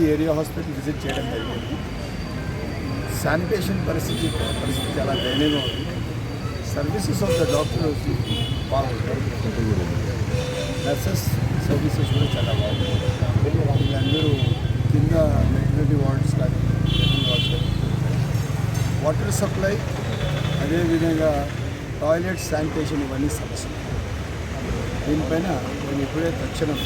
Madanapalle area hospital visit చేయడం జరిగింది. Sanitation పరిస్థితి పరిస్థితి చాలా దయనీయంగా ఉంది. సర్వీసెస్ ఆఫ్ ద డాక్టర్స్ బాగుంటాయి నర్సెస్ సర్వీసెస్ కూడా చాలా బాగుంటాయి వీళ్ళందరూ కింద మెటర్నిటీ వార్డ్స్ కానీ జనరల్ వార్డ్స్ కానీ వాటర్ సప్లై అదేవిధంగా టాయిలెట్ శానిటేషన్ ఇవన్నీ సమస్యలు. దీనిపైన నేను ఇప్పుడే తక్షణం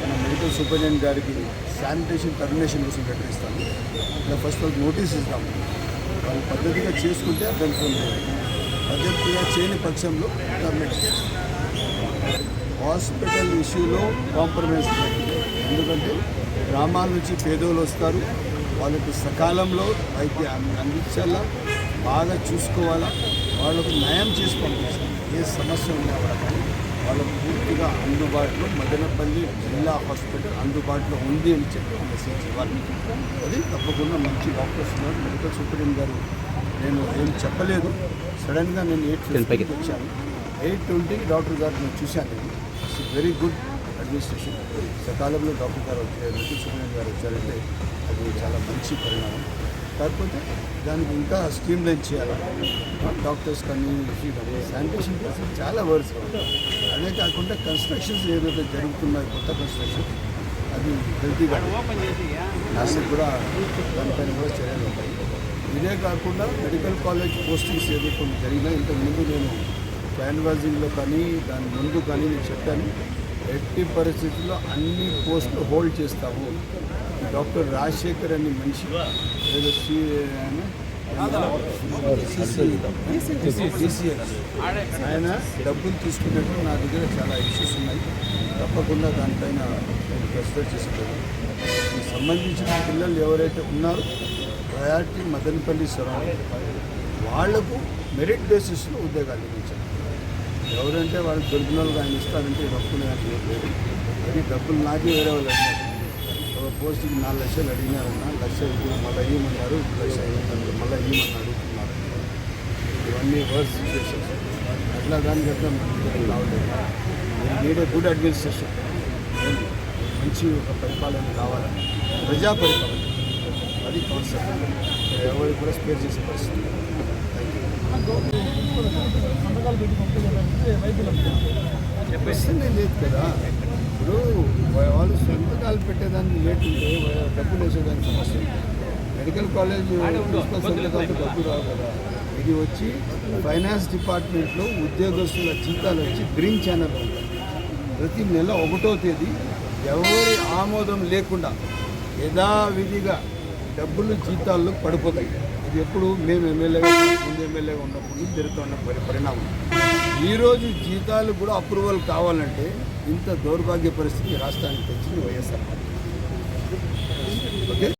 మన మెడికల్ సూపరింటెండెంట్ గారికి శానిటేషన్ టర్మినేషన్ కోసం లెటర్ ఇస్తాను. ఇలా ఫస్ట్ వాళ్ళకి నోటీస్ ఇస్తాము వాళ్ళు పద్ధతిగా చేసుకుంటే అభ్యంతరం పద్ధతిగా చేయని పక్షంలో టర్మినేట్ చేస్తాం హాస్పిటల్ ఇష్యూలో కాంప్రమైజ్ ఎందుకంటే గ్రామాల నుంచి పేదోళ్ళు వస్తారు. వాళ్ళకి సకాలంలో వైద్యం అందించాలా? బాగా చూసుకోవాలా? వాళ్ళకు న్యాయం చేసి పంపించాలి? ఏ సమస్య ఉన్నా వాళ్ళకు పూర్తిగా అందుబాటులో మదనపల్లి జిల్లా హాస్పిటల్ అందుబాటులో ఉంది అని చెప్పి మెసేజ్ ఇవ్వాలి. అది తప్పకుండా మంచి డాక్టర్స్ ఉన్నారు. మెడికల్ సూపరింటెండెంట్ గారు నేను ఏం చెప్పలేదు. సడన్గా నేను ఎయిట్ ఫిఫ్టీకి వచ్చాను. ఎయిట్ ట్వంటీకి డాక్టర్ గారు నేను చూశాను. ఇట్స్ వెరీ గుడ్ అడ్మినిస్ట్రేషన్ సకాలంలో డాక్టర్ గారు వచ్చారు మెడికల్ సూపరింటెండెంట్ గారు వచ్చారంటే అది చాలా మంచి పరిణామం. కాకపోతే దానికి ఇంకా స్ట్రీమ్ లైన్ చేయాలి డాక్టర్స్ కానీ శానిటేషన్ కోసం చాలా వర్డ్స్ అదే కాకుండా కన్స్ట్రక్షన్స్ ఏదైతే జరుగుతున్నాయి కొత్త కన్స్ట్రక్షన్ అది హెల్తీగా నర్సులు కూడా దానిపైన కూడా చర్యలు ఉంటాయి. ఇదే కాకుండా మెడికల్ కాలేజ్ పోస్టింగ్స్ ఏదో కొన్ని జరిగినాయి ఇంతకుముందు నేను క్యాన్వాజింగ్లో కానీ దాని ముందు కానీ నేను చెప్పాను. ఎట్టి పరిస్థితుల్లో అన్ని పోస్టులు హోల్డ్ చేస్తాము. డాక్టర్ రాజశేఖర్ అని మనిషి ఏదో శ్రీ డిసిఎస్ ఆయన డబ్బులు తీసుకున్నట్టు నా దగ్గర చాలా ఇష్యూస్ ఉన్నాయి. తప్పకుండా దానిపైన నేను ప్రస్తుతం సంబంధించిన పిల్లలు ఎవరైతే ఉన్నారో ప్రయారిటీ మదనపల్లి సరౌండింగ్ వాళ్ళకు మెరిట్ బేసిస్లో ఉద్యోగాలు ఇప్పించాలి ఎవరంటే వాళ్ళకి దొరికిన వాళ్ళకి ఆయన ఇస్తారంటే డబ్బులు నాకు అది డబ్బులు నాకే వేరే వాళ్ళు అడిగారు ఒక పోస్ట్కి నాలుగు లక్షలు అడిగినారన్న లక్ష మళ్ళీ ఇవ్వమన్నారు లక్ష ఇవ్వమన్నారు మళ్ళీ ఇవ్వమని అడుగుతున్నారు. ఇవన్నీ వర్స్ సిచ్యువేషన్స్ అట్లా దానికి అట్లా మనకి రావలేదు నీడే గుడ్ అడ్మినిస్ట్రేషన్ మంచి ఒక పరిపాలన కావాలి? ప్రజా పరిపాలన. అది కాన్సెప్ట్ ఎవరికి కూడా స్పేర్ చేసే పరిస్థితి ప్రశ్నే లేదు కదా ఇప్పుడు వాళ్ళు సంతకాలు పెట్టేదానికి లేట్ ఉంటే డబ్బులు వేసేదానికి సమస్య మెడికల్ కాలేజ్ సంతకాలతో డబ్బు రావు కదా ఇది వచ్చి ఫైనాన్స్ డిపార్ట్మెంట్లో ఉద్యోగస్తుల జీతాలు వచ్చి గ్రీన్ ఛానల్ ప్రతి నెల ఒకటో తేదీ ఎవరి ఆమోదం లేకుండా యథావిధిగా డబ్బులు జీతాల్లో పడిపోతాయి ఇది ఎప్పుడు మేము ఎమ్మెల్యేగా ముందు ఎమ్మెల్యేగా ఉన్నప్పుడు జరుగుతున్న పరి పరిణామం ఈరోజు జీతాలు కూడా అప్రూవల్ కావాలంటే ఇంత దౌర్భాగ్య పరిస్థితి రాష్ట్రానికి తెచ్చింది వైఎస్ఆర్ పార్టీ.